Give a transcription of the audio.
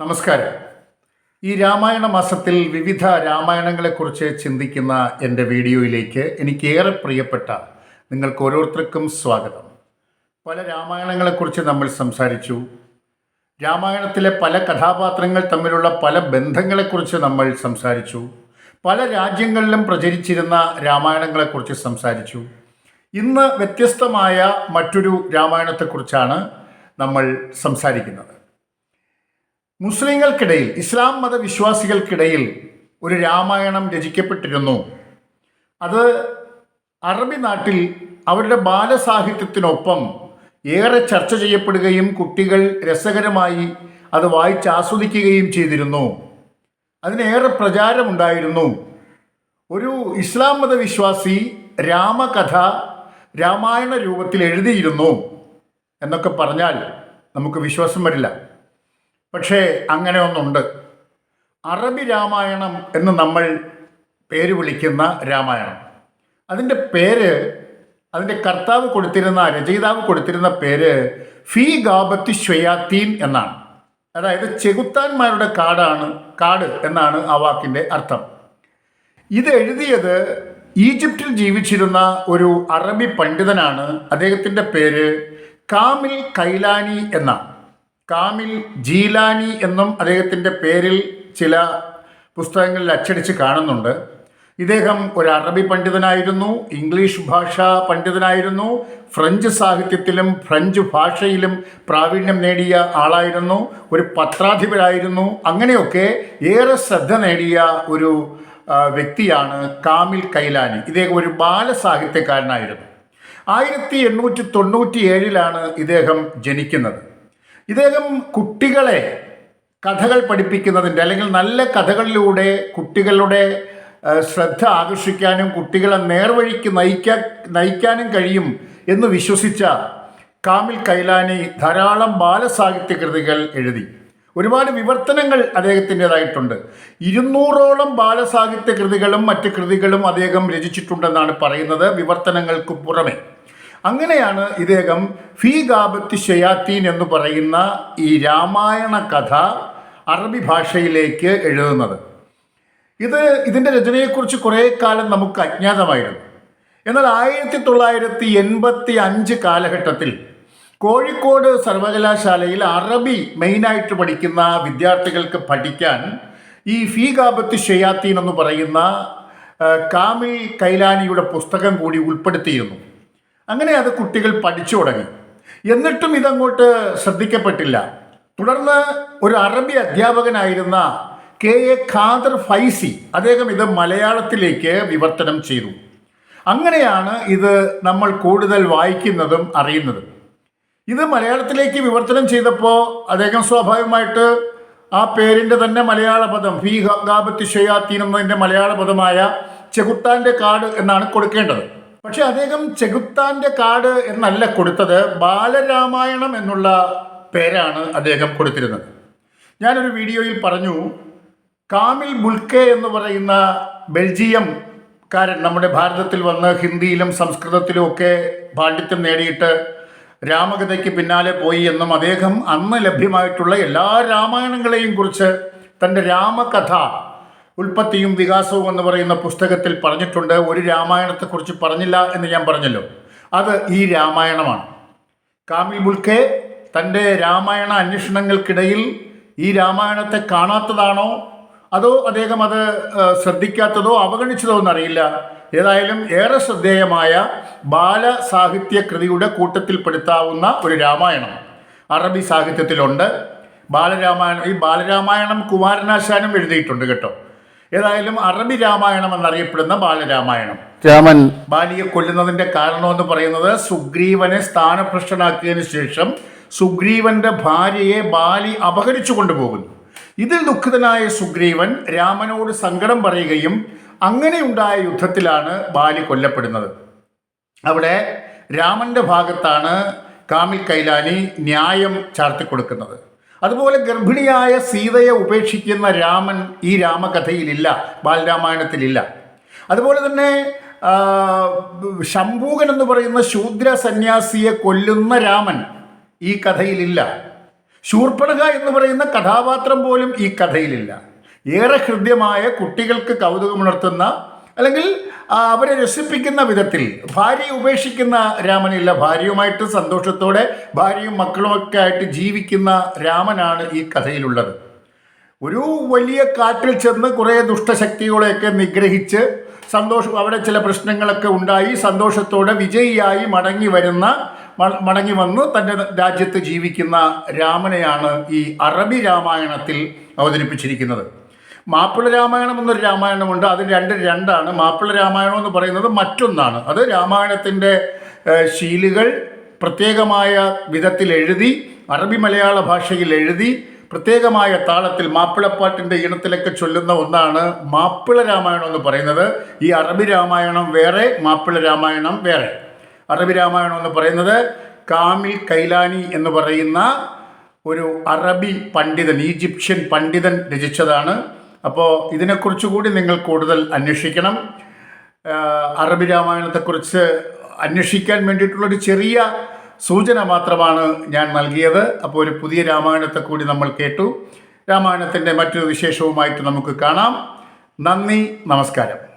നമസ്കാരം. ഈ രാമായണ മാസത്തിൽ വിവിധ രാമായണങ്ങളെക്കുറിച്ച് ചിന്തിക്കുന്ന എന്റെ വീഡിയോയിലേക്ക് എനിക്ക് ഏറെ പ്രിയപ്പെട്ട നിങ്ങൾക്ക് ഓരോരുത്തർക്കും സ്വാഗതം. പല രാമായണങ്ങളെക്കുറിച്ച് നമ്മൾ സംസാരിച്ചു. രാമായണത്തിലെ പല കഥാപാത്രങ്ങൾ തമ്മിലുള്ള പല ബന്ധങ്ങളെക്കുറിച്ച് നമ്മൾ സംസാരിച്ചു. പല രാജ്യങ്ങളിലും പ്രചരിച്ചിരുന്ന രാമായണങ്ങളെക്കുറിച്ച് സംസാരിച്ചു. ഇന്ന് വ്യത്യസ്തമായ മറ്റൊരു രാമായണത്തെക്കുറിച്ചാണ് നമ്മൾ സംസാരിക്കുന്നത്. മുസ്ലിങ്ങൾക്കിടയിൽ ഇസ്ലാം മതവിശ്വാസികൾക്കിടയിൽ ഒരു രാമായണം രചിക്കപ്പെട്ടിരുന്നു. അത് അറബി നാട്ടിൽ അവരുടെ ബാലസാഹിത്യത്തിനൊപ്പം ഏറെ ചർച്ച ചെയ്യപ്പെടുകയും കുട്ടികൾ രസകരമായി അത് വായിച്ച് ആസ്വദിക്കുകയും ചെയ്തിരുന്നു. അതിനേറെ പ്രചാരമുണ്ടായിരുന്നു. ഒരു ഇസ്ലാം മതവിശ്വാസി രാമകഥ രാമായണ രൂപത്തിൽ എഴുതിയിരുന്നു എന്നൊക്കെ പറഞ്ഞാൽ നമുക്ക് വിശ്വാസം വരില്ല. പക്ഷേ അങ്ങനെ ഒന്നുണ്ട്. അറബി രാമായണം എന്ന് നമ്മൾ പേര് വിളിക്കുന്ന രാമായണം. അതിന്റെ പേര് അതിന്റെ കർത്താവ് കൊടുത്തിരുന്ന രചയിതാവ് കൊടുത്തിരുന്ന പേര് ഫി ഗാബത്തി ഷ്വയാത്തീൻ എന്നാണ്. അതായത് ചെകുത്താന്മാരുടെ കാടാണ് കാട് എന്നാണ് ആ വാക്കിന്റെ അർത്ഥം. ഇത് എഴുതിയത് ഈജിപ്തിൽ ജീവിച്ചിരുന്ന ഒരു അറബി പണ്ഡിതനാണ്. അദ്ദേഹത്തിന്റെ പേര് കാമിൽ കൈലാനി എന്നാണ്. കാമിൽ ജീലാനി എന്നും അദ്ദേഹത്തിന്റെ പേരിൽ ചില പുസ്തകങ്ങളിൽ അച്ചടിച്ച് കാണുന്നുണ്ട്. ഇദ്ദേഹം ഒരു അറബി പണ്ഡിതനായിരുന്നു ഇംഗ്ലീഷ് ഭാഷാ പണ്ഡിതനായിരുന്നു ഫ്രഞ്ച് സാഹിത്യത്തിലും ഫ്രഞ്ച് ഭാഷയിലും പ്രാവീണ്യം നേടിയ ആളായിരുന്നു ഒരു പത്രാധിപരായിരുന്നു. അങ്ങനെയൊക്കെ ഏറെ ശ്രദ്ധ നേടിയ ഒരു വ്യക്തിയാണ് കാമിൽ കൈലാനി. ഇദ്ദേഹം ഒരു ബാലസാഹിത്യകാരനായിരുന്നു. ആയിരത്തി എണ്ണൂറ്റി തൊണ്ണൂറ്റി ഏഴിലാണ് ഇദ്ദേഹം ജനിക്കുന്നത്. ഇദ്ദേഹം കുട്ടികളെ കഥകൾ പഠിപ്പിക്കുന്നതിന്റെ അല്ലെങ്കിൽ നല്ല കഥകളിലൂടെ കുട്ടികളുടെ ശ്രദ്ധ ആകർഷിക്കാനും കുട്ടികളെ നേർവഴിക്ക് നയിക്കാൻ നയിക്കാനും കഴിയും എന്ന് വിശ്വസിച്ച കാമിൽ കൈലാനി ധാരാളം ബാലസാഹിത്യ കൃതികൾ എഴുതി. ഒരുപാട് വിവർത്തനങ്ങൾ അദ്ദേഹത്തിന്റെതായിട്ടുണ്ട്. ഇരുന്നൂറോളം ബാലസാഹിത്യ കൃതികളും മറ്റ് കൃതികളും അദ്ദേഹം രചിച്ചിട്ടുണ്ടെന്നാണ് പറയുന്നത്. വിവർത്തനങ്ങൾക്ക് പുറമെ. അങ്ങനെയാണ് ഇദ്ദേഹം ഫി ഗാബത്ത് ഷയാത്തീൻ എന്ന് പറയുന്ന ഈ രാമായണ കഥ അറബി ഭാഷയിലേക്ക് എഴുതുന്നത്. ഇത് ഇതിന്റെ രചനയെക്കുറിച്ച് കുറേ കാലം നമുക്ക് അജ്ഞാതമായിരുന്നു. എന്നാൽ ആയിരത്തി തൊള്ളായിരത്തി എൺപത്തി അഞ്ച് കാലഘട്ടത്തിൽ കോഴിക്കോട് സർവകലാശാലയിൽ അറബി മെയിനായിട്ട് പഠിക്കുന്ന വിദ്യാർത്ഥികൾക്ക് പഠിക്കാൻ ഈ ഫീഗാബത്ത് ഗാബത്ത് ഷെയ്യാത്തീൻ എന്ന് പറയുന്ന കാമി കൈലാനിയുടെ പുസ്തകം കൂടി ഉൾപ്പെടുത്തിയിരുന്നു. അങ്ങനെ അത് കുട്ടികൾ പഠിച്ചു തുടങ്ങി. എന്നിട്ടും ഇതങ്ങോട്ട് ശ്രദ്ധിക്കപ്പെട്ടില്ല. തുടർന്ന് ഒരു അറബി അധ്യാപകനായിരുന്ന കെ എ ഖാദർ ഫൈസി അദ്ദേഹം ഇത് മലയാളത്തിലേക്ക് വിവർത്തനം ചെയ്തു. അങ്ങനെയാണ് ഇത് നമ്മൾ കൂടുതൽ വായിക്കുന്നതും അറിയുന്നതും. ഇത് മലയാളത്തിലേക്ക് വിവർത്തനം ചെയ്തപ്പോൾ അദ്ദേഹം സ്വാഭാവികമായിട്ട് ആ പേരിന്റെ തന്നെ മലയാള പദം ഫി ഗാബത്തി ഷയാത്തീൻ എന്നതിന്റെ മലയാള പദമായ ചെകുത്താന്റെ കാട് എന്നാണ് കൊടുക്കേണ്ടത്. പക്ഷെ അദ്ദേഹം ചെകുത്താന്റെ കാട് എന്നല്ല കൊടുത്തത് ബാലരാമായണം എന്നുള്ള പേരാണ് അദ്ദേഹം കൊടുത്തിരുന്നത്. ഞാനൊരു വീഡിയോയിൽ പറഞ്ഞു കാമിൽ ബുൽക്കെ എന്ന് പറയുന്ന ബെൽജിയം കാരൻ നമ്മുടെ ഭാരതത്തിൽ വന്ന് ഹിന്ദിയിലും സംസ്കൃതത്തിലും ഒക്കെ പാണ്ഡിത്യം നേടിയിട്ട് രാമകഥയ്ക്ക് പിന്നാലെ പോയി എന്നും അദ്ദേഹം അന്ന് ലഭ്യമായിട്ടുള്ള എല്ലാ രാമായണങ്ങളെയും കുറിച്ച് തന്റെ രാമകഥ ഉൽപ്പത്തിയും വികാസവും എന്ന് പറയുന്ന പുസ്തകത്തിൽ പറഞ്ഞിട്ടുണ്ട്. ഒരു രാമായണത്തെക്കുറിച്ച് പറഞ്ഞില്ല എന്ന് ഞാൻ പറഞ്ഞല്ലോ. അത് ഈ രാമായണമാണ്. കാമിൽ ബുൽക്കെ തന്റെ രാമായണ അന്വേഷണങ്ങൾക്കിടയിൽ ഈ രാമായണത്തെ കാണാത്തതാണോ? അതോ അദ്ദേഹം അത് ശ്രദ്ധിക്കാത്തതോ അവഗണിച്ചതോ എന്നറിയില്ല. ഏതായാലും ഏറെ ശ്രദ്ധേയമായ ബാലസാഹിത്യ കൃതിയുടെ കൂട്ടത്തിൽപ്പെടുത്താവുന്ന ഒരു രാമായണം അറബി സാഹിത്യത്തിലുണ്ട്. ബാലരാമായണം ഈ ബാലരാമായണം കുമാരനാശാനും എഴുതിയിട്ടുണ്ട് കേട്ടോ. ഏതായാലും അറബി രാമായണം എന്നറിയപ്പെടുന്ന ബാലരാമായണം. രാമൻ. ബാലിയെ കൊല്ലുന്നതിന്റെ കാരണമെന്ന് പറയുന്നത് സുഗ്രീവനെ സ്ഥാനഭ്രഷ്ടനാക്കിയതിനു ശേഷം സുഗ്രീവന്റെ ഭാര്യയെ ബാലി അപഹരിച്ചു കൊണ്ടുപോകുന്നു. ഇതിൽ ദുഃഖിതനായ സുഗ്രീവൻ രാമനോട് സങ്കടം പറയുകയും അങ്ങനെയുണ്ടായ യുദ്ധത്തിലാണ് ബാലി കൊല്ലപ്പെടുന്നത്. അവിടെ രാമന്റെ ഭാഗത്താണ് കാമിൽ കൈലാനി ന്യായം ചാർത്തിക്കൊടുക്കുന്നത്. അതുപോലെ ഗർഭിണിയായ സീതയെ ഉപേക്ഷിക്കുന്ന രാമൻ ഈ രാമകഥയിലില്ല ബാലരാമായണത്തിലില്ല. അതുപോലെ തന്നെ ശംഭൂകൻ എന്ന് പറയുന്ന ശൂദ്ര സന്യാസിയെ കൊല്ലുന്ന രാമൻ ഈ കഥയിലില്ല. ശൂർപ്പണക എന്ന് പറയുന്ന കഥാപാത്രം പോലും ഈ കഥയിലില്ല. ഏറെ ഹൃദ്യമായ കുട്ടികൾക്ക് കൗതുകമുണർത്തുന്ന അല്ലെങ്കിൽ അവരെ രസിപ്പിക്കുന്ന വിധത്തിൽ. ഭാര്യയെ ഉപേക്ഷിക്കുന്ന രാമനില്ല. ഭാര്യയുമായിട്ട് സന്തോഷത്തോടെ ഭാര്യയും മക്കളുമൊക്കെ ആയിട്ട് ജീവിക്കുന്ന രാമനാണ് ഈ കഥയിലുള്ളത്. ഒരു വലിയ കാറ്റിൽ ചെന്ന് കുറേ ദുഷ്ടശക്തികളെയൊക്കെ നിഗ്രഹിച്ച് സന്തോഷം അവിടെ ചില പ്രശ്നങ്ങളൊക്കെ ഉണ്ടായി സന്തോഷത്തോടെ വിജയിയായി മടങ്ങി വരുന്ന മടങ്ങി വന്ന് തന്റെ രാജ്യത്ത് ജീവിക്കുന്ന രാമനെയാണ് ഈ അറബി രാമായണത്തിൽ അവതരിപ്പിച്ചിരിക്കുന്നത്. മാപ്പിള രാമായണം എന്നൊരു രാമായണമുണ്ട്. അത് രണ്ട് രണ്ടാണ്. മാപ്പിള രാമായണം എന്ന് പറയുന്നത് മറ്റൊന്നാണ്. അത് രാമായണത്തിന്റെ ശീലുകൾ പ്രത്യേകമായ വിധത്തിൽ എഴുതി അറബി മലയാള ഭാഷയിൽ എഴുതി പ്രത്യേകമായ താളത്തിൽ മാപ്പിളപ്പാട്ടിന്റെ ഇനത്തിലൊക്കെ ചൊല്ലുന്ന ഒന്നാണ് മാപ്പിള രാമായണം എന്ന് പറയുന്നത്. ഈ അറബി രാമായണം വേറെ മാപ്പിള രാമായണം വേറെ. അറബി രാമായണം എന്ന് പറയുന്നത് കാമിൽ കൈലാനി എന്ന് പറയുന്ന ഒരു അറബി പണ്ഡിതൻ ഈജിപ്ഷ്യൻ പണ്ഡിതൻ രചിച്ചതാണ്. അപ്പോൾ ഇതിനെക്കുറിച്ച് കൂടി നിങ്ങൾ കൂടുതൽ അന്വേഷിക്കണം. അറബി രാമായണത്തെക്കുറിച്ച് അന്വേഷിക്കാൻ വേണ്ടിയിട്ടുള്ളൊരു ചെറിയ സൂചന മാത്രമാണ് ഞാൻ നൽകിയത്. അപ്പോൾ ഒരു പുതിയ രാമായണത്തെ കൂടി നമ്മൾ കേട്ടു. രാമായണത്തിന്റെ മറ്റു വിശേഷവുമായിട്ട് നമുക്ക് കാണാം. നന്ദി നമസ്കാരം.